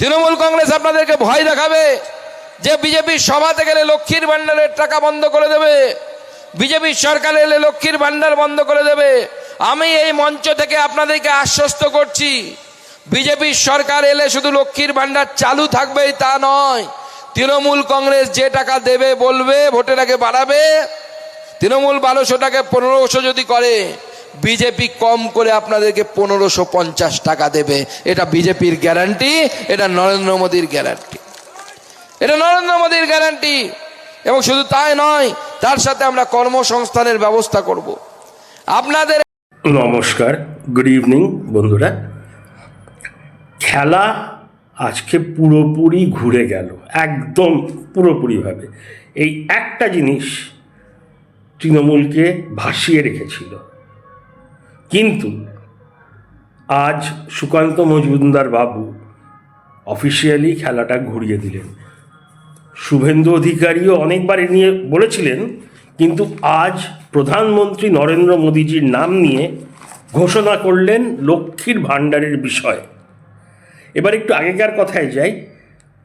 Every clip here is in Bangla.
তৃণমূল কংগ্রেস আপনাদেরকে ভয় দেখাবে যে বিজেপির সভাতে গেলে লক্ষ্মীর ভাণ্ডারের টাকা বন্ধ করে দেবে। বিজেপির সরকার এলে লক্ষ্মীর ভাণ্ডার বন্ধ করে দেবে। আমি এই মঞ্চ থেকে আপনাদেরকে আশ্বস্ত করছি বিজেপির সরকার এলে শুধু লক্ষ্মীর ভাণ্ডার চালু থাকবেই তা নয়। তৃণমূল কংগ্রেস যে টাকা দেবে, বলবে, ভোটের আগে বাড়াবে। তৃণমূল বারোশোটাকে পনেরোশো যদি করে বিজেপি কম করে আপনাদেরকে পনেরোশো পঞ্চাশ টাকা দেবে। এটা বিজেপির গ্যারান্টি এটা নরেন্দ্র মোদীর গ্যারান্টি এটা নরেন্দ্র মোদীর গ্যারান্টি এবং শুধু তাই নয়, তার সাথে আমরা কর্মসংস্থানের ব্যবস্থা করব। আপনাদের নমস্কার গুড ইভিনিং বন্ধুরা। খেলা আজকে পুরোপুরি ঘুরে গেল, একদম পুরোপুরিভাবে। এই একটা জিনিস তৃণমূলকে ভাসিয়ে রেখেছিল কিন্তু আজ সুকান্ত মজুমদার বাবু অফিসিয়ালি খেলাটা ঘুরিয়ে দিলেন। শুভেন্দু অধিকারীও অনেকবার এ নিয়ে বলেছিলেন, কিন্তু আজ প্রধানমন্ত্রী নরেন্দ্র মোদীজির নাম নিয়ে ঘোষণা করলেন লক্ষ্মীর ভাণ্ডারের বিষয়। এবার একটু আগেকার কথায় যাই।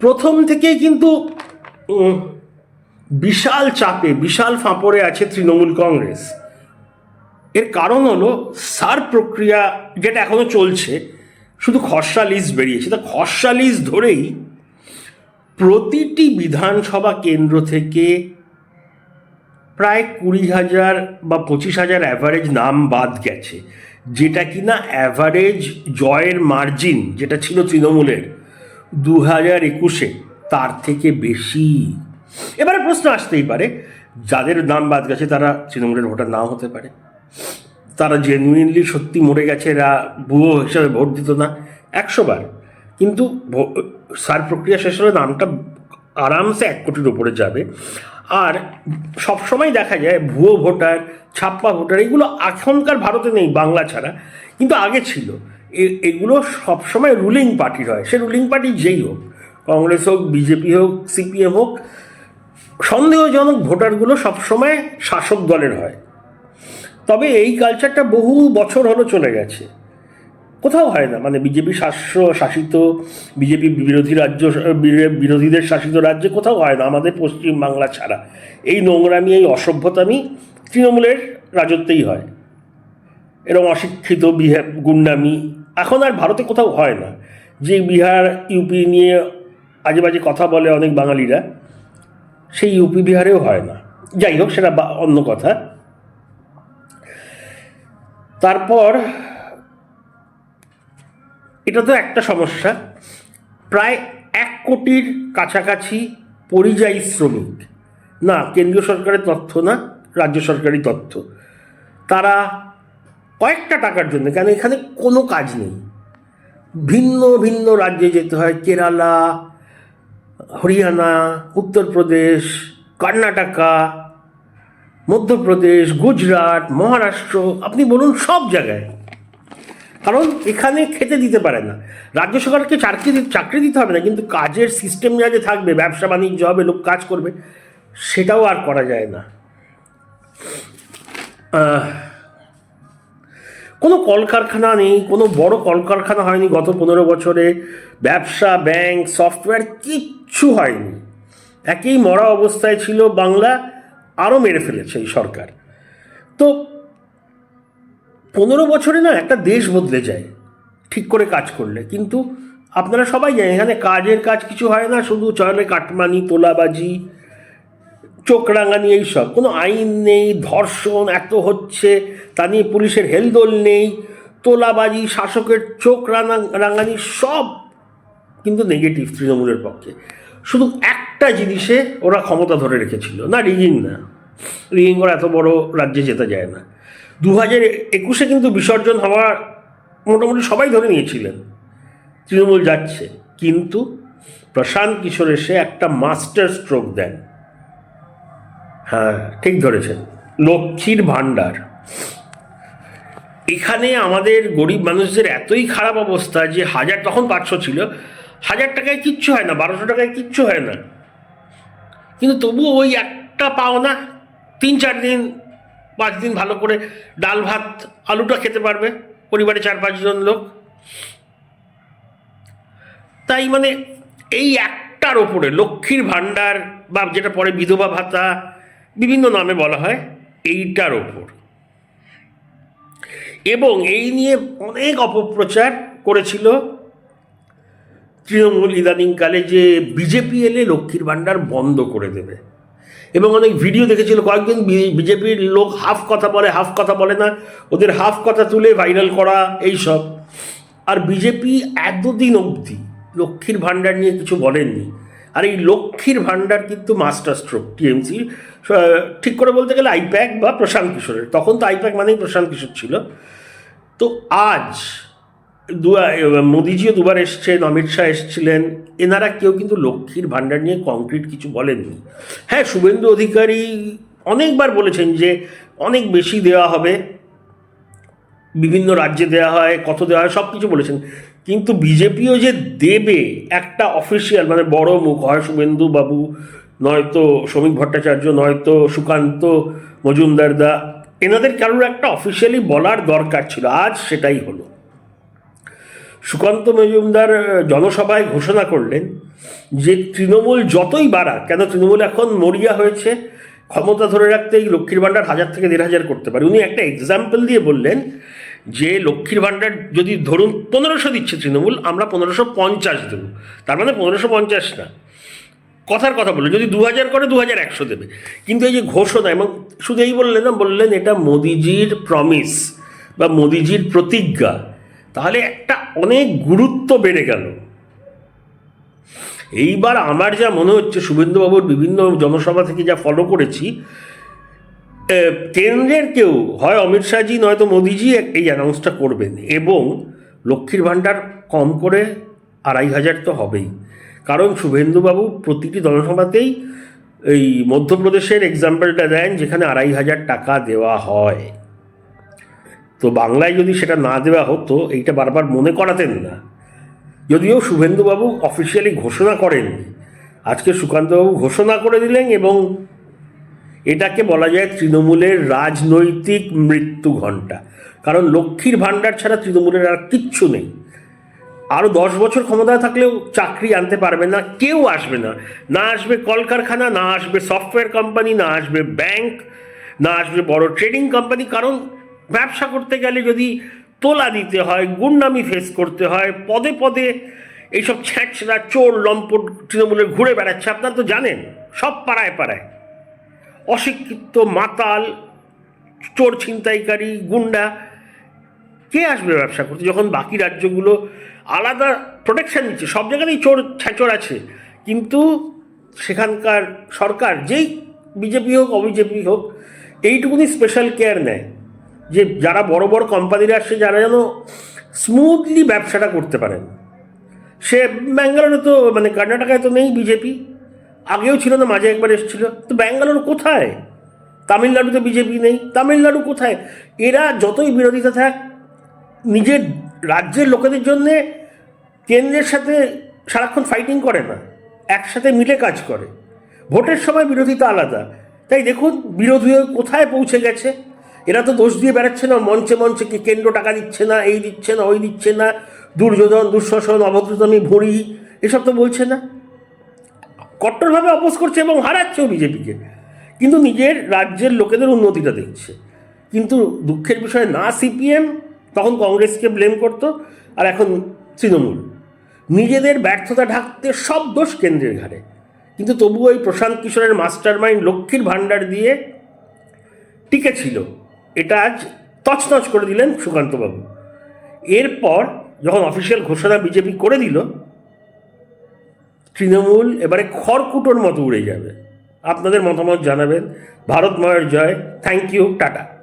প্রথম থেকেই কিন্তু বিশাল চাপে, বিশাল ফাঁপড়ে আছে তৃণমূল কংগ্রেস। এর কারণ হলো সার প্রক্রিয়া যেটা এখনও চলছে, শুধু খসড়া লিস্ট বেরিয়েছে। তা খসড়া লিস্ট ধরেই প্রতিটি বিধানসভা কেন্দ্র থেকে প্রায় কুড়ি হাজার বা পঁচিশ হাজার অ্যাভারেজ নাম বাদ গেছে, যেটা কিনা অ্যাভারেজ জয়ের মার্জিন যেটা ছিল তৃণমূলের দু হাজার একুশে, তার থেকে বেশি। এবারে প্রশ্ন আসতেই পারে, যাদের নাম বাদ গেছে তারা তৃণমূলের ভোটার নাও হতে পারে। তারা জেনুইনলি সত্যি মরে গেছে, এরা ভুয়ো হিসাবে ভোট দিত না। একশো বার। কিন্তু সার প্রক্রিয়া শেষ হলে নামটা আরামসে এক কোটির উপরে যাবে। আর সবসময় দেখা যায় ভুয়ো ভোটার, ছাপ্পা ভোটার, এগুলো এখনকার ভারতে নেই, বাংলা ছাড়া। কিন্তু আগে ছিল। এগুলো সবসময় রুলিং পার্টির হয়। সে রুলিং পার্টি যেই হোক, কংগ্রেস হোক বিজেপি হোক সিপিএম হোক, সন্দেহজনক ভোটারগুলো সবসময় শাসক দলের হয়। তবে এই কালচারটা বহু বছর হলো চলে গেছে। কোথাও হয় না। মানে বিজেপি শাস্য শাসিত, বিজেপি বিরোধী রাজ্য বিরো- বিরোধীদের শাসিত রাজ্যে কোথাও হয় না। আমাদের পশ্চিম বাংলা ছাড়া। এই নোংরামি, এই অসভ্যতামি তৃণমূলের রাজত্বেই হয়। এরকম অশিক্ষিত বিহার গুন্ডামি এখন আর ভারতে কোথাও হয় না। যে বিহার, ইউপি নিয়ে আজে বাজে কথা বলে অনেক বাঙালিরা, সেই ইউপি বিহারেও হয় না। যাই হোক, সেটা অন্য কথা। তারপর, এটা তো একটা সমস্যা। প্রায় এক কোটির কাছাকাছি পরিযায়ী শ্রমিক। না, কেন্দ্রীয় সরকারের তথ্য না, রাজ্য সরকারি তথ্য। তারা কয়েকটা টাকার জন্য, কেন এখানে কোনো কাজ নেই। ভিন্ন ভিন্ন রাজ্যে যেতে হয়, কেরালা, হরিয়ানা, উত্তরপ্রদেশ, কর্ণাটকা মধ্যপ্রদেশ, গুজরাট, মহারাষ্ট্র, আপনি বলুন সব জায়গায়। কারণ এখানে খেতে দিতে পারে না। রাজ্য সরকারকে চাকরি চাকরি দিতে হবে না, কিন্তু কাজের সিস্টেম যা যে থাকবে, ব্যবসা বাণিজ্য হবে, লোক কাজ করবে, সেটাও আর করা যায় না। কোনো কলকারখানা নেই, কোনো বড় কলকারখানা হয়নি গত পনেরো বছরে। ব্যবসা ব্যাংক সফটওয়্যার কিচ্ছু হয়নি। একই মরা অবস্থায় ছিল বাংলা আরও মেরে ফেলেছে এই সরকার। তো পনেরো বছরে না একটা দেশ বদলে যায়, ঠিক করে কাজ করলে। কিন্তু আপনারা সবাই জানেন, এখানে কাজের কাজ কিছু হয় না, শুধু চলে কাটমানি, তোলাবাজি, চোখ রাঙানি এইসব কোনো আইন নেই, ধর্ষণ এত হচ্ছে, তা নিয়ে পুলিশের হেলদোল নেই, তোলাবাজি, শাসকের চোখ রাঙা, রাঙানি সব কিন্তু নেগেটিভ তৃণমূলের পক্ষে। শুধু একটা জিনিসে ওরা ক্ষমতা ধরে রেখেছিল। না, রিগিং না। রিগিং করে এত বড় রাজ্যে যেতে যায় না। দু হাজার একুশে কিন্তু বিসর্জন হওয়া মোটামুটি সবাই ধরে নিয়েছিলেন। তৃণমূল যাচ্ছে। কিন্তু প্রশান্ত কিশোর এসে একটা মাস্টার স্ট্রোক দেন। হ্যাঁ ঠিক ধরেছেন। লক্ষ্মীর ভাণ্ডার। এখানে আমাদের গরিব মানুষদের এতই খারাপ অবস্থা যে হাজার, তখন পাঁচশো ছিল। হাজার টাকায় কিচ্ছু হয় না, বারোশো টাকায় কিচ্ছু হয় না। কিন্তু তবুও ওই একটা পাও না তিন চার দিন, পাঁচ দিন ভালো করে ডাল, ভাত, আলুটা খেতে পারবে পরিবারে চার পাঁচজন লোক। তাই মানে এই একটার ওপরে লক্ষ্মীর ভাণ্ডার বা যেটা পরে বিধবা ভাতা, বিভিন্ন নামে বলা হয়, এইটার ওপর। এবং এই নিয়ে অনেক অপপ্রচার করেছিল তৃণমূল ইদানিংকালে যে বিজেপি এলে লক্ষ্মীর ভাণ্ডার বন্ধ করে দেবে। এবং অনেক ভিডিও দেখেছিল কয়েকদিন বিজেপির লোক হাফ কথা বলে, হাফ কথা বলে না, ওদের হাফ কথা তুলে ভাইরাল করা এইসব আর বিজেপি এতদিন অবধি লক্ষ্মীর ভাণ্ডার নিয়ে কিছু বলেননি। আর এই লক্ষ্মীর ভাণ্ডার কিন্তু মাস্টার স্ট্রোক, টিএমসি ঠিক করে বলতে গেলে আইপ্যাক বা প্রশান্ত কিশোরের। তখন তো আইপ্যাক মানেই প্রশান্ত কিশোর ছিল। তো আজ দু মোদিজিও দুবার এসছেন, অমিত শাহ এসেছিলেন। এনারা কেউ কিন্তু লক্ষ্মীর ভাণ্ডার নিয়ে কংক্রিট কিছু বলেননি। হ্যাঁ শুভেন্দু অধিকারী অনেকবার বলেছেন যে অনেক বেশি দেওয়া হবে, বিভিন্ন রাজ্যে দেওয়া হয়, কত দেওয়া হয়, সব কিছু বলেছেন। কিন্তু বিজেপিও যে দেবে একটা অফিসিয়াল মানে বড় মুখ, হয় শুভেন্দু বাবু, নয়তো শ্রমিক ভট্টাচার্য, নয়তো সুকান্ত মজুমদার দা, এনাদের কারোর একটা অফিসিয়ালি বলার দরকার ছিল। আজ সেটাই হলো। সুকান্ত মজুমদার জনসভায় ঘোষণা করলেন যে তৃণমূল যতই বাড়া কেন তৃণমূল এখন মরিয়া হয়েছে, ক্ষমতা ধরে রাখতে এই লক্ষ্মীর ভাণ্ডার হাজার থেকে দেড় হাজার করতে পারে। উনি একটা এক্সাম্পল দিয়ে বললেন যে লক্ষ্মীর ভাণ্ডার যদি ধরুন পনেরোশো দিচ্ছে তৃণমূল, আমরা পনেরোশো পঞ্চাশ দেবো। তার মানে পনেরোশো পঞ্চাশ না। কথার কথা বললেন, যদি দু হাজার করে দু হাজার একশো দেবে। কিন্তু এই যে ঘোষণা এবং শুধু এই বললেন না, বললেন এটা মোদিজির প্রমিস বা মোদিজির প্রতিজ্ঞা। তাহলে একটা অনেক গুরুত্ব বেড়ে গেল। এইবার আমার যা মনে হচ্ছে, শুভেন্দুবাবুর বিভিন্ন জনসভা থেকে যা ফলো করেছি কেন্দ্রের কেউ, হয় অমিত শাহজি, নয়তো মোদিজি এই অ্যানাউন্সটা করবেন এবং লক্ষ্মীর ভাণ্ডার কম করে আড়াই হাজার তো হবেই। কারণ শুভেন্দুবাবু প্রতিটি জনসভাতেই এই মধ্যপ্রদেশের এক্সাম্পলটা দেন, যেখানে আড়াই হাজার টাকা দেওয়া হয়। তো বাংলায় যদি সেটা না দেওয়া হতো, এইটা বারবার মনে করাতেন না। যদিও শুভেন্দুবাবু অফিসিয়ালি ঘোষণা করেননি। আজকে সুকান্তবাবু ঘোষণা করে দিলেন এবং এটাকে বলা যায় তৃণমূলের রাজনৈতিক মৃত্যু ঘণ্টা। কারণ লক্ষ্মীর ভাণ্ডার ছাড়া তৃণমূলের আর কিচ্ছু নেই। আরও দশ বছর ক্ষমতায় থাকলেও চাকরি আনতে পারবে না, কেউ আসবে না। না আসবে কলকারখানা, না আসবে সফটওয়্যার কোম্পানি না আসবে ব্যাংক না আসবে বড় ট্রেডিং কোম্পানি কারণ ব্যবসা করতে গেলে যদি তোলা দিতে হয়, গুন্ডামি ফেস করতে হয়, পদে পদে এইসব ছ্যাঁচড়া, চোর, লম্পট তৃণমূলের ঘুরে বেড়াচ্ছে, আপনারা তো জানেন, সব পাড়ায় পাড়ায়। অশিক্ষিত মাতাল, চোর ছিনতাইকারী, গুন্ডা, কে আসবে ব্যবসা করতে? যখন বাকি রাজ্যগুলো আলাদা প্রোটেকশান দিচ্ছে, সব জায়গাতেই চোর ছ্যাচোর আছে, কিন্তু সেখানকার সরকার, যেই বিজেপি হোক, অবিজেপি হোক, এইটুকুনি স্পেশাল কেয়ার নেয়। যে যারা বড় বড় কোম্পানিরা আসছে, যারা যেন স্মুথলি ব্যবসাটা করতে পারেন। সে ব্যাঙ্গালোরে তো মানে কর্ণাটকায় তো নেই বিজেপি আগেও ছিল না, মাঝে একবার এসেছিল। তো ব্যাঙ্গালোর কোথায়? তামিলনাড়ুতে বিজেপি নেই। তামিলনাড়ু কোথায়? এরা যতই বিরোধিতা থাক, নিজের রাজ্যের লোকেদের জন্যে কেন্দ্রের সাথে সারাক্ষণ ফাইটিং করে না। একসাথে মিলে কাজ করে। ভোটের সময় বিরোধিতা আলাদা। তাই দেখুন, বিরোধী কোথায় পৌঁছে গেছে? এরা তো দোষ দিয়ে বেড়াচ্ছে না, মঞ্চে মঞ্চে কি কেন্দ্র টাকা দিচ্ছে না, এই দিচ্ছে না, ওই দিচ্ছে না, দুর্যোধন, দুঃশাসন, অভদ্রতমী, ভুঁড়ি, এসব তো বলছে না। কট্টরভাবে অপোজ করছে এবং হারাচ্ছেও বিজেপিকে। কিন্তু নিজের রাজ্যের লোকেদের উন্নতিটা দেখছে। কিন্তু দুঃখের বিষয়, না সিপিএম, তখন কংগ্রেসকে ব্লেম করতো, আর এখন তৃণমূল। নিজেদের ব্যর্থতা ঢাকতে সব দোষ কেন্দ্রের ঘাড়ে। কিন্তু তবুও ওই প্রশান্ত কিশোরের মাস্টার মাইন্ড লক্ষ্মীর ভাণ্ডার দিয়ে টিকে ছিল। এটা আজ তছনছ করে দিলেন সুকান্তবাবু। এরপর যখন অফিসিয়াল ঘোষণা বিজেপি করে দিল, তৃণমূল এবারে খড়কুটোর মতো উড়ে যাবে। আপনাদের মতামত জানাবেন। ভারত মায়ের জয়। Thank you tata.